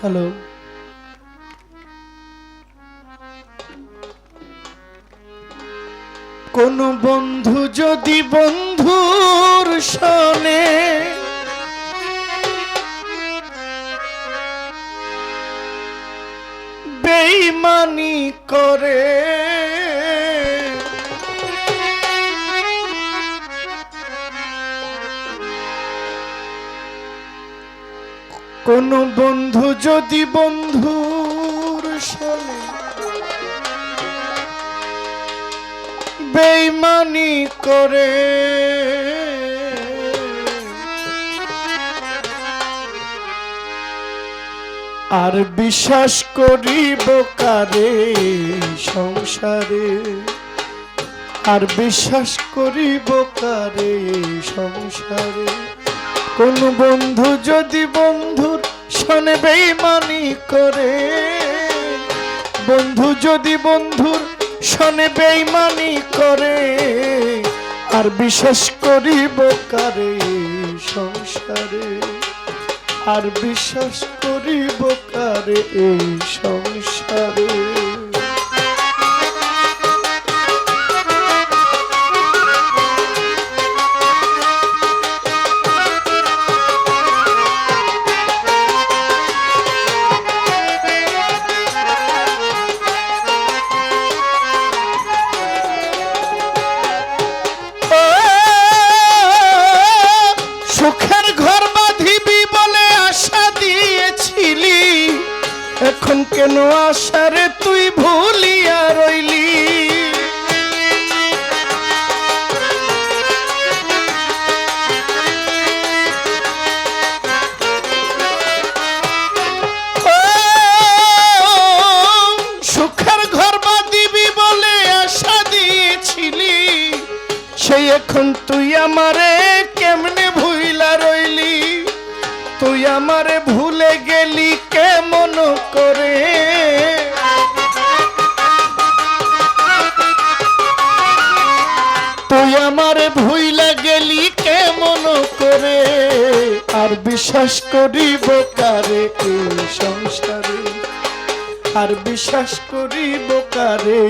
Hello. কোন বন্ধু যদি বন্ধুর শোনে বেইমানি করে কোন বন্ধু যদি বন্ধুর শোনে বেইমানি করে, আর বিশ্বাস করিব কারে সংসারে? আর বিশ্বাস করিব কারে সংসারে? কোন বন্ধু যদি বন্ধুর শোনে বেইমানি করে? বন্ধু যদি বন্ধুর শোনে বেইমানি করে, আর বিশ্বাস করিব কারে সংসারে? আর বিশ্বাস করিব কারে এই সংসারে? এখন কেন আশারে তুই ভুলিয়া রইলি? এখন তুই আমারে কেমনে ভুইলা রইলি? তুই আমারে আমারে ভুইলা গেলি কেমন করে? আর বিশ্বাস করিব কারে এই সংসারে? আর বিশ্বাস করিব কারে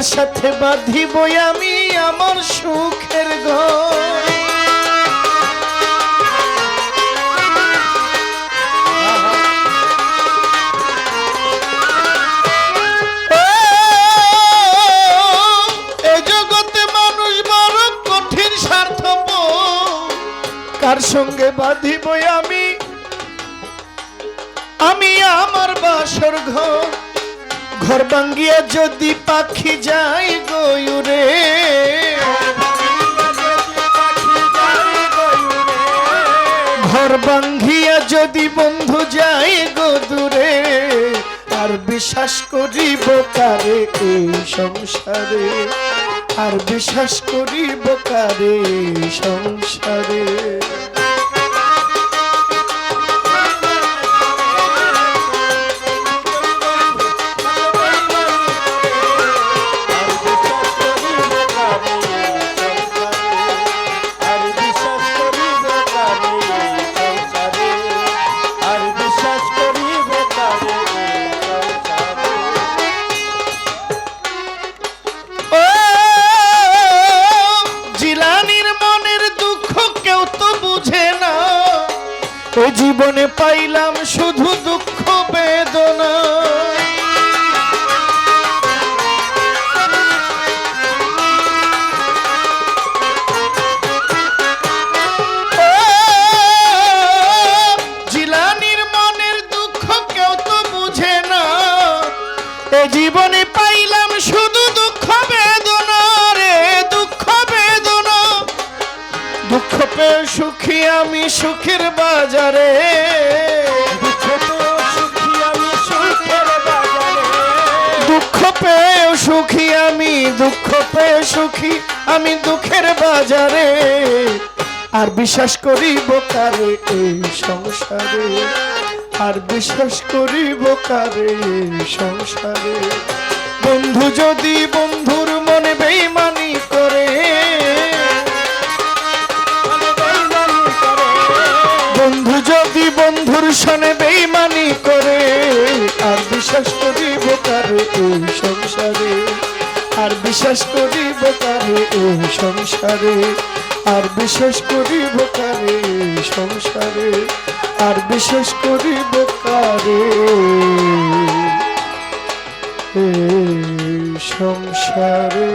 কার সাথে বাঁধিব আমি আমার সুখের ঘর। কার সঙ্গে বাঁধিব আমি? আমি আমার বাসর ঘর। ঘর ভাঙ্গিয়া যদি পাখি যাই গয়ুরে। ঘর ভাঙ্গিয়া যদি বন্ধু যাই গো দূরে আর বিশ্বাস করিব কারে এই সংসারে। আর বিশ্বাস করিব কারে সংসারে। জীবনে পাইলাম শুধু দুঃখ, বেদনা। জীবনে পাইলাম শুধু দুঃখ, বেদনা রে, দুঃখ, বেদনা। দুঃখ পেয়ে সুখী আমি সুখের বাজারে। সুখী, আমি দুঃখের বাজারে। আর বিশ্বাস করিব কারে এই সংসারে? আর বিশ্বাস করিব কারে এই সংসারে? বন্ধু যদি বন্ধুর মনে বেইমানি করে, বন্ধু যদি বন্ধুর সনে বেইমানি করে, আর বিশ্বাস করিব কারে এই সংসারে? আর বিশ্বাস করিব কারে এই সংসারে? আর বিশ্বাস করিব কারে সংসারে? আর বিশ্বাস করিব কারে সংসারে?